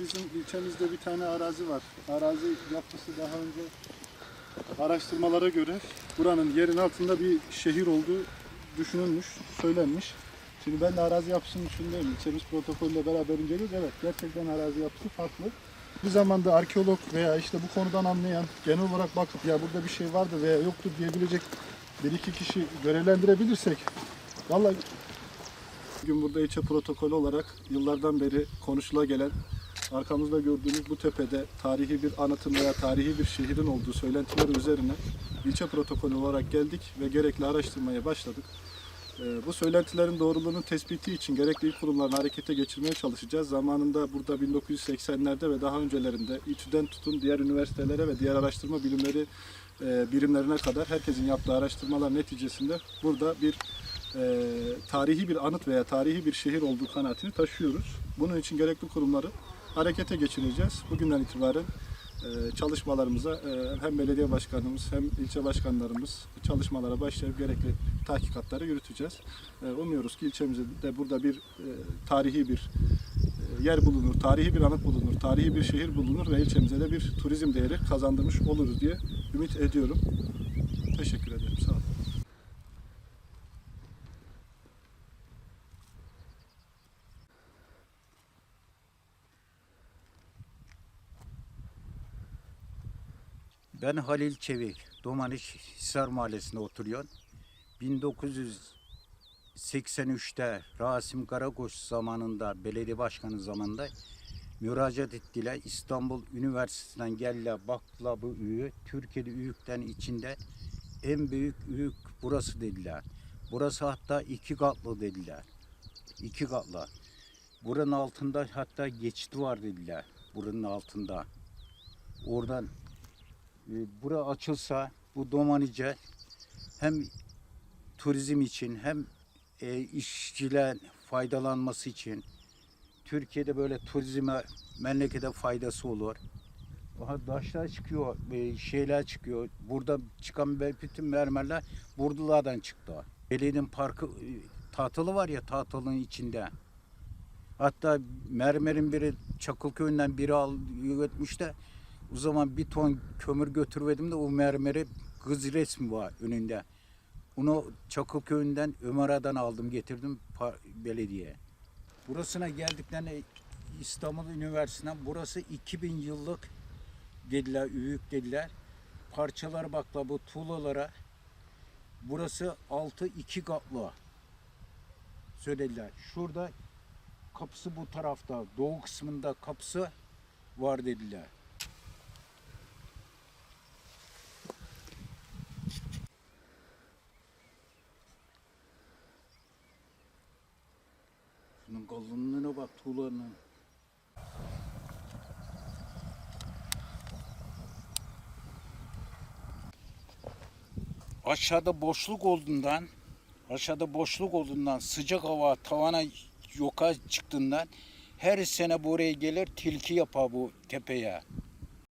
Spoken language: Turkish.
bizim ilçemizde bir tane arazi var. Arazi yapısı daha önce araştırmalara göre buranın yerin altında bir şehir olduğu düşünülmüş, söylenmiş. Şimdi ben de arazi yapısını düşündüm. İlçemiz protokolle beraber inceliyoruz. Evet gerçekten arazi yapısı farklı. Bir zamanda arkeolog veya işte bu konudan anlayan, genel olarak bakıp ya burada bir şey vardı veya yoktur diyebilecek bir iki kişi görevlendirebilirsek vallahi Bugün burada ilçe protokolü olarak yıllardan beri konuşula gelen arkamızda gördüğünüz bu tepede tarihi bir anıtın veya tarihi bir şehrin olduğu söylentileri üzerine ilçe protokolü olarak geldik ve gerekli araştırmaya başladık. Ee, Bu söylentilerin doğruluğunun tespiti için gerekli il kurumlarını harekete geçirmeye çalışacağız. Zamanında burada 1980'lerde ve daha öncelerinde İTÜ'den tutun diğer üniversitelere ve diğer araştırma bilimleri e, birimlerine kadar herkesin yaptığı araştırmalar neticesinde burada bir e, tarihi bir anıt veya tarihi bir şehir olduğu kanaatini taşıyoruz. Bunun için gerekli kurumları harekete geçireceğiz. Bugünden itibaren e, çalışmalarımıza e, hem belediye başkanımız hem ilçe başkanlarımız çalışmalara başlayıp gerekli tahkikatları yürüteceğiz. E, umuyoruz ki ilçemizde de burada bir tarihi bir yer bulunur, tarihi bir anıt bulunur, tarihi bir şehir bulunur ve ilçemize de bir turizm değeri kazandırmış oluruz diye ümit ediyorum. Teşekkür ederim. Sağ olun. Ben Halil Çevik, Domaniç Hisar Mahallesi'nde oturuyorum. 1983'te Rasim Karakoç zamanında, belediye başkanı zamanında müracaat ettiler. İstanbul Üniversitesi'nden geldiler bakla bu üyü. Türkiye'de üyükten içinde en büyük üyük burası dediler. Burası hatta iki katlı dediler. İki katlı. Buranın altında hatta geçit var dediler. Buranın altında. Oradan bura açılsa bu Domanice hem turizm için hem e, işçiler faydalanması için Türkiye'de böyle turizme memlekete faydası olur. Aha taşlar çıkıyor, e, şeyler çıkıyor. Burada çıkan bütün mermerler Burdular'dan çıktı. Belediyenin parkı e, tahtalı var ya tahtalının içinde. Hatta mermerin biri Çakılköy'ünden biri al götmüş de o zaman bir ton kömür götürmedim de o mermeri kız resmi var önünde. Onu Çakılköy'ünden Ömera'dan aldım getirdim belediyeye. Burasına geldiklerinde İstanbul Üniversitesi'nden burası 2000 yıllık dediler, üyük dediler. Parçalar bakla bu tuğlalara burası altı iki katlı söylediler. Şurada kapısı bu tarafta, doğu kısmında kapısı var dediler. Şunun kalınlığına bak tuğlanın. Aşağıda boşluk olduğundan aşağıda boşluk olduğundan sıcak hava tavana yoka çıktığından her sene buraya gelir tilki yapar bu tepeye.